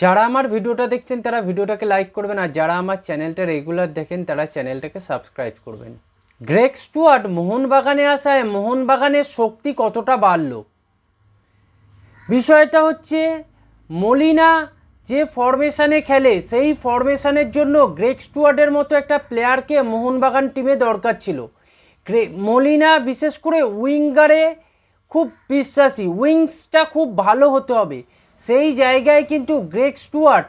যারা আমার ভিডিওটা দেখছেন, তারা ভিডিওটাকে লাইক করবেন আর যারা আমার চ্যানেলটা রেগুলার দেখেন, তারা চ্যানেলটাকে সাবস্ক্রাইব করবেন। গ্রেক স্টুয়ার্ট মোহনবাগানে আসায় মোহনবাগানের শক্তি কতটা বাড়ল? বিষয়টা হচ্ছে, মলিনা যে ফরমেশনে খেলে, সেই ফরমেশনের জন্য গ্রেক স্টুয়ার্টের মতো একটা প্লেয়ারকে মোহনবাগান টিমে দরকার ছিল। মলিনা বিশেষ করে উইঙ্গারে খুব বিশ্বাসী উইংসটা খুব ভালো হতে হবে। সেই জায়গায় কিন্তু গ্রেক স্টুয়ার্ট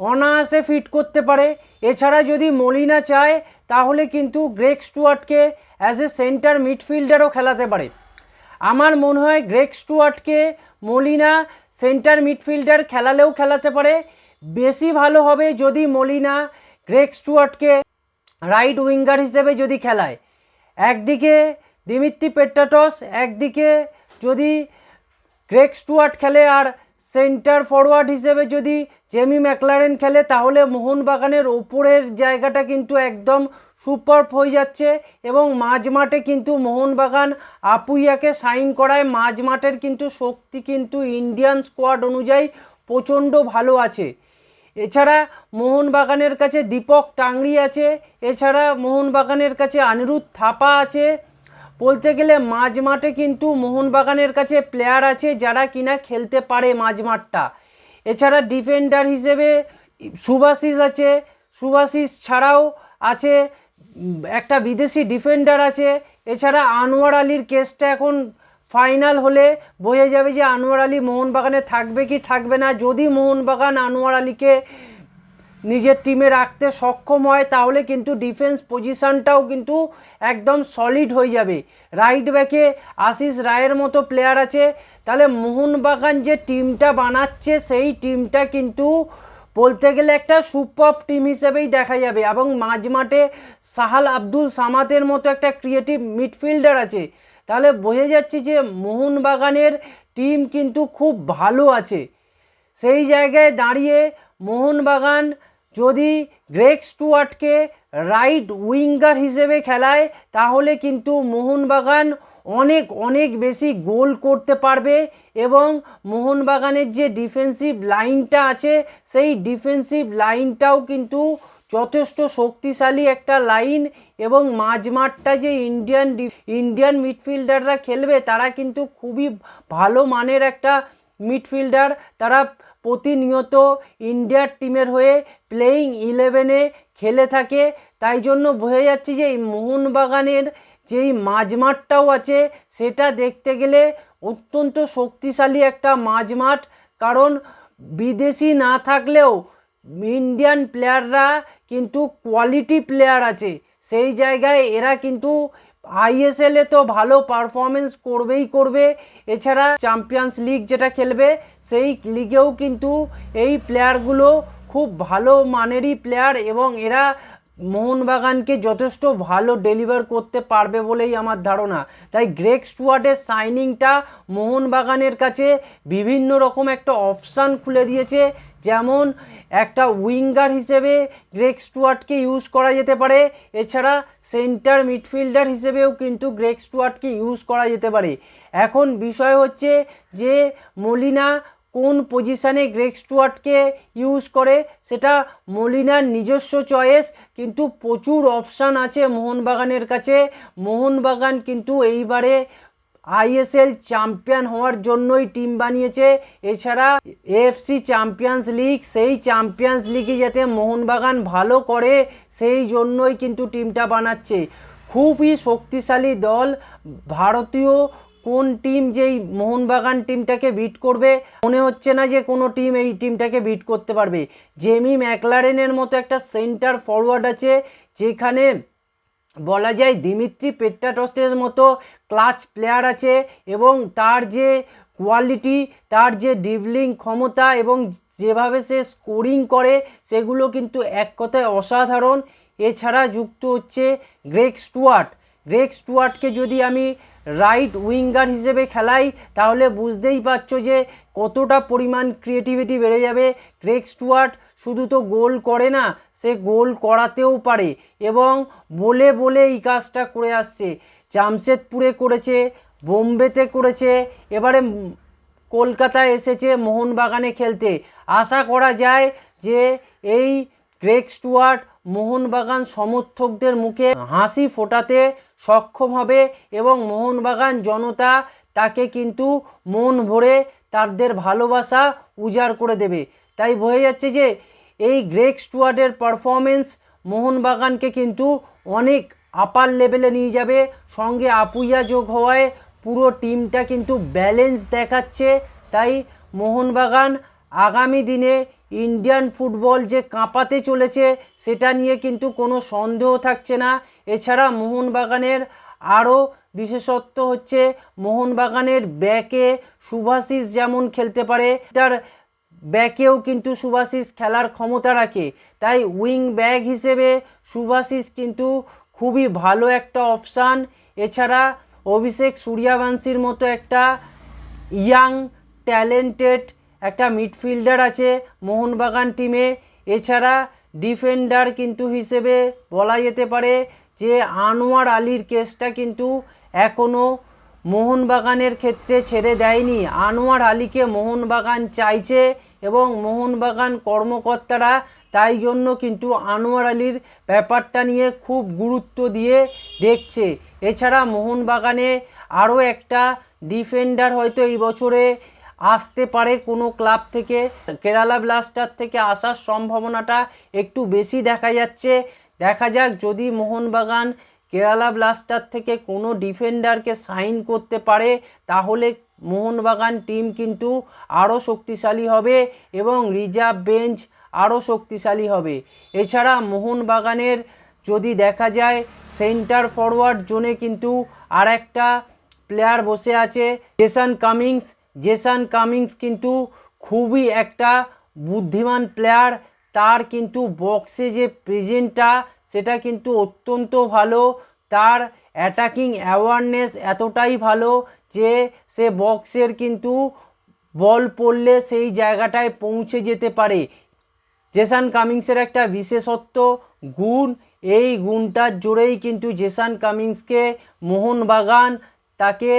অনায়াসে ফিট করতে পারে। এছাড়া যদি মলিনা চায়, তাহলে কিন্তু গ্রেক স্টুয়ার্টকে অ্যাজ এ সেন্টার মিডফিল্ডারও খেলাতে পারে। আমার মনে হয় গ্রেক স্টুয়ার্টকে মলিনা সেন্টার মিডফিল্ডার খেলালেও খেলাতে পারে। বেশি ভালো হবে যদি মলিনা গ্রেক স্টুয়ার্টকে রাইট উইঙ্গার হিসেবে যদি খেলায়। একদিকে দিমিত্রি পেট্টাটস একদিকে যদি গ্রেক স্টুয়ার্ট খেলে আর সেন্টার ফরওয়ার্ড হিসেবে যদি জেমি ম্যাকলারেন খেলে, তাহলে মোহনবাগানের ওপরের জায়গাটা কিন্তু একদম সুপার হয়ে যাচ্ছে এবং মাঝ মাঠে কিন্তু মোহনবাগান আপুইয়াকে সাইন করায়। মাঝ মাঠের কিন্তু শক্তি কিন্তু ইন্ডিয়ান স্কোয়াড অনুযায়ী প্রচণ্ড ভালো আছে। এছাড়া মোহনবাগানের কাছে দীপক টাংরি আছে, এছাড়া মোহনবাগানের কাছে অনিরুদ্ধ থাপা আছে। বলতে গেলে মাঝ মাঠে কিন্তু মোহনবাগানের কাছে প্লেয়ার আছে যারা কিনা খেলতে পারে মাঝ মাঠটা এছাড়া ডিফেন্ডার হিসেবে সুভাশিস আছে। সুভাশিস ছাড়াও আছে একটা বিদেশি ডিফেন্ডার আছে। এছাড়া আনোয়ার আলীর কেসটা এখন ফাইনাল হলে বোঝা যাবে যে আনোয়ার আলী মোহনবাগানে থাকবে কি থাকবে না। যদি মোহনবাগান আনোয়ার আলীকে নিজের টিমে রাখতে সক্ষম হয়, তাহলে কিন্তু ডিফেন্স পজিশনটাও কিন্তু একদম সলিড হয়ে যাবে। রাইট ব্যাকে আশিস রায়ের মতো প্লেয়ার আছে। তাহলে মোহনবাগান যে টিমটা বানাচ্ছে, সেই টিমটা কিন্তু বলতে গেলে একটা সুপার টিম হিসেবেই দেখা যাবে এবং মাঝ মাঠে সাহাল আব্দুল সামাতের মতো একটা ক্রিয়েটিভ মিডফিল্ডার আছে। তাহলে বোঝা যাচ্ছে যে মোহনবাগানের টিম কিন্তু খুব ভালো আছে। সেই জায়গায় দাঁড়িয়ে মোহনবাগান যদি গ্রেক স্টুয়ার্টকে রাইট উইঙ্গার হিসেবে খেলায়, তাহলে কিন্তু মোহনবাগান অনেক অনেক বেশি গোল করতে পারবে এবং মোহনবাগানের যে ডিফেন্সিভ লাইনটা আছে, সেই ডিফেন্সিভ লাইনটাও কিন্তু যথেষ্ট শক্তিশালী একটা লাইন এবং মাঝমাঠটা যে ইন্ডিয়ান ইন্ডিয়ান মিডফিল্ডাররা খেলবে, তারা কিন্তু খুবই ভালো মানের একটা মিডফিল্ডার, তারা প্রতিনিয়ত ইন্ডিয়ার টিমের হয়ে প্লেয়িং ইলেভেনে খেলে থাকে। তাই জন্য বোঝা যাচ্ছে যে এই মোহনবাগানের যেই মাঝমাঠটাও আছে, সেটা দেখতে গেলে অত্যন্ত শক্তিশালী একটা মাঝমাঠ। কারণ বিদেশি না থাকলেও ইন্ডিয়ান প্লেয়াররা কিন্তু কোয়ালিটি প্লেয়ার আছে। সেই জায়গায় এরা কিন্তু আইএসএলে তো ভালো পারফরমেন্স করবেই করবে। এছাড়া চ্যাম্পিয়ন্স লিগ যেটা খেলবে, সেই লিগেও কিন্তু এই প্লেয়ারগুলো খুব ভালো মানেরই প্লেয়ার এবং এরা মোহনবাগানকে যথেষ্ট ভালো ডেলিভার করতে পারবে বলেই আমার ধারণা। তাই গ্রেক স্টুয়ার্টের সাইনিংটা মোহনবাগানের কাছে বিভিন্ন রকম একটা অপশান খুলে দিয়েছে। যেমন একটা উইঙ্গার হিসেবে গ্রেক স্টুয়ার্টকে ইউজ করা যেতে পারে, এছাড়া সেন্টার মিডফিল্ডার হিসেবেও কিন্তু গ্রেক স্টুয়ার্টকে ইউজ করা যেতে পারে। এখন বিষয় হচ্ছে যে মলিনা কোন পজিশানে গ্রেক স্টুয়ার্টকে ইউজ করে, সেটা মলিনার নিজস্ব চয়েস, কিন্তু প্রচুর অপশান আছে মোহনবাগানের কাছে। মোহনবাগান কিন্তু এইবারে আইএসএল চ্যাম্পিয়ন হওয়ার জন্যই টিম বানিয়েছে। এছাড়া এএফসি চ্যাম্পিয়ন্স লিগ, সেই চ্যাম্পিয়ন্স লিগে যাতে মোহনবাগান ভালো করে, সেই জন্যই কিন্তু টিমটা বানাচ্ছে। খুবই শক্তিশালী দল। ভারতীয় কোন টিম যেই মোহনবাগান টিমটাকে বিট করবে, মনে হচ্ছে না যে কোনো টিম এই টিমটাকে বিট করতে পারবে। জেমি ম্যাকলারেনের মতো একটা সেন্টার ফরওয়ার্ড আছে, যেখানে বলা যায় দিমিত্রি পেট্রাটস্টের মতো ক্লাচ প্লেয়ার আছে এবং তার যে কোয়ালিটি, তার যে ডিবলিং ক্ষমতা এবং যেভাবে সে স্কোরিং করে, সেগুলো কিন্তু এক কথায় অসাধারণ। এছাড়া যুক্ত হচ্ছে গ্রেক স্টুয়ার্ট। গ্রেক স্টুয়ার্টকে যদি আমি রাইট উইঙ্গার হিসেবে খেলাই, তাহলে বুঝতেই পারছ যে কতটা পরিমাণ ক্রিয়েটিভিটি বেড়ে যাবে। গ্রেক স্টুয়ার্ট শুধু তো গোল করে না, সে গোল করাতেও পারে এবং বলে বলে এই কাজটা করে আসছে। জামশেদপুরে করেছে, বোম্বেতে করেছে, এবারে কলকাতায় এসেছে মোহনবাগানে খেলতে। আশা করা যায় যে এই গ্রেগ স্টুয়ার্ট মোহনবাগান সমর্থকদের মুখে হাসি ফোটাতে সক্ষম হবে এবং মোহনবাগান জনতা তাকে কিন্তু মন ভরে তাদের ভালোবাসা উজাড় করে দেবে। তাই বোঝা যাচ্ছে যে এই গ্রেক স্টুয়ার্টের পারফরমেন্স মোহনবাগানকে কিন্তু অনেক আপার লেভেলে নিয়ে যাবে। সঙ্গে আপুইয়া যোগ হওয়ায় পুরো টিমটা কিন্তু ব্যালেন্স দেখাচ্ছে। তাই মোহনবাগান আগামী দিনে ইন্ডিয়ান ফুটবল যে কাঁপাতে চলেছে, সেটা নিয়ে কিন্তু কোনো সন্দেহ থাকছে না। এছাড়া মোহনবাগানের আরও বিশেষত্ব হচ্ছে, মোহনবাগানের ব্যাকে সুভাশিস যেমন খেলতে পারে, তার ব্যাকেও কিন্তু সুভাশিস খেলার ক্ষমতা রাখে। তাই উইং ব্যাগ হিসেবে সুভাশিস কিন্তু খুবই ভালো একটা অপশান। এছাড়া অভিষেক সূর্যবংশীর মতো একটা ইয়াং, ট্যালেন্টেড একটা মিডফিল্ডার আছে মোহনবাগান টিমে এছাড়া ডিফেন্ডার কিন্তু হিসেবে বলা যেতে পারে যে আনোয়ার আলীর কেসটা কিন্তু এখনও মোহনবাগানের ক্ষেত্রে ছেড়ে দেয়নি। আনোয়ার আলীকে মোহনবাগান চাইছে এবং মোহনবাগান কর্মকর্তারা তাই জন্য কিন্তু আনোয়ার আলীর ব্যাপারটা নিয়ে খুব গুরুত্ব দিয়ে দেখছে। এছাড়া মোহনবাগানে আরও একটা ডিফেন্ডার হয়তো এই বছরে আসতে পারে কোনো ক্লাব থেকে। কেরালা ব্লাস্টার থেকে আসার সম্ভাবনাটা একটু বেশি দেখা যাচ্ছে। দেখা যাক যদি মোহনবাগান কেরালা ব্লাস্টার থেকে কোনো ডিফেন্ডারকে সাইন করতে পারে, তাহলে মোহনবাগান টিম কিন্তু আরও শক্তিশালী হবে এবং রিজার্ভ বেঞ্চ আরও শক্তিশালী হবে। এছাড়া মোহনবাগানের যদি দেখা যায়, সেন্টার ফরওয়ার্ড জোনে কিন্তু আর একটা প্লেয়ার বসে আছে, জেসান কামিংস। জেসান কামিংস কিন্তু খুবই একটা বুদ্ধিমান প্লেয়ার তার কিন্তু বক্সে যে প্রেজেন্টটা সেটা কিন্তু অত্যন্ত ভালো। তার অ্যাটাকিং অ্যাওয়ারনেস এতটাই ভালো যে সে বক্সের কিন্তু বল পড়লে সেই জায়গাটায় পৌঁছে যেতে পারে। জেসান কামিংসের একটা বিশেষত্ব, গুণ। এই গুণটার জোরেই কিন্তু জেসান কামিংসকে মোহনবাগান তাকে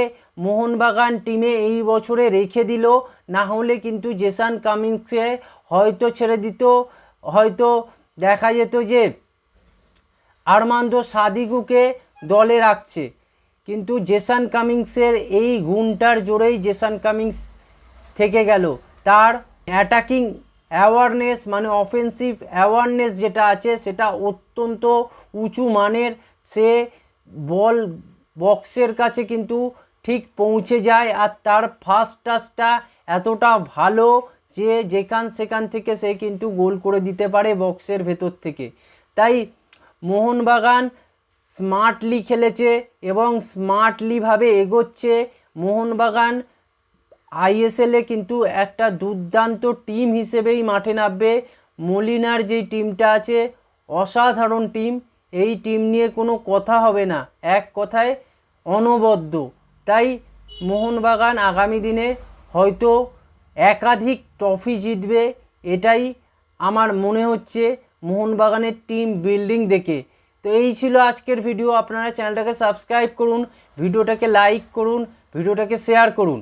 মোহনবাগান টিমে এই বছরে রেখে দিল। না হলে কিন্তু জেসান কামিংসে হয়তো ছেড়ে দিত। হয়তো দেখা যেত যে আরমান্দো সাদিগুকে দলে রাখছে। কিন্তু জেসান কামিংসের এই গুণটার জোরেই জেসান কামিংস থেকে গেল। তার অ্যাটাকিং অ্যাওয়ারনেস মানে অফেন্সিভ অ্যাওয়ারনেস যেটা আছে, সেটা অত্যন্ত উঁচু মানের। সে বল বক্সের কাছে কিন্তু ঠিক পৌঁছে যায় আর তার ফার্স্ট টাচটা এতটা ভালো যে যেখান সেখান থেকে সে কিন্তু গোল করে দিতে পারে বক্সের ভেতর থেকে। তাই মোহনবাগান স্মার্টলি খেলেছে এবং স্মার্টলিভাবে এগোচ্ছে। মোহনবাগান আইএসএলে কিন্তু একটা দুর্দান্ত টিম হিসেবেই মাঠে নামবে। মলিনার যেই টিমটা আছে, অসাধারণ টিম। এই টিম নিয়ে কোনো কথা হবে না। এক কথায় অনবদ্য। তাই মোহনবাগান আগামী দিনে হয়তো একাধিক ট্রফি জিতবে, এটাই আমার মনে হচ্ছে মোহনবাগানের টিম বিল্ডিং দেখে। তো এই ছিল আজকের ভিডিও। আপনারা চ্যানেলটাকে সাবস্ক্রাইব করুন, ভিডিওটাকে লাইক করুন, ভিডিওটাকে শেয়ার করুন।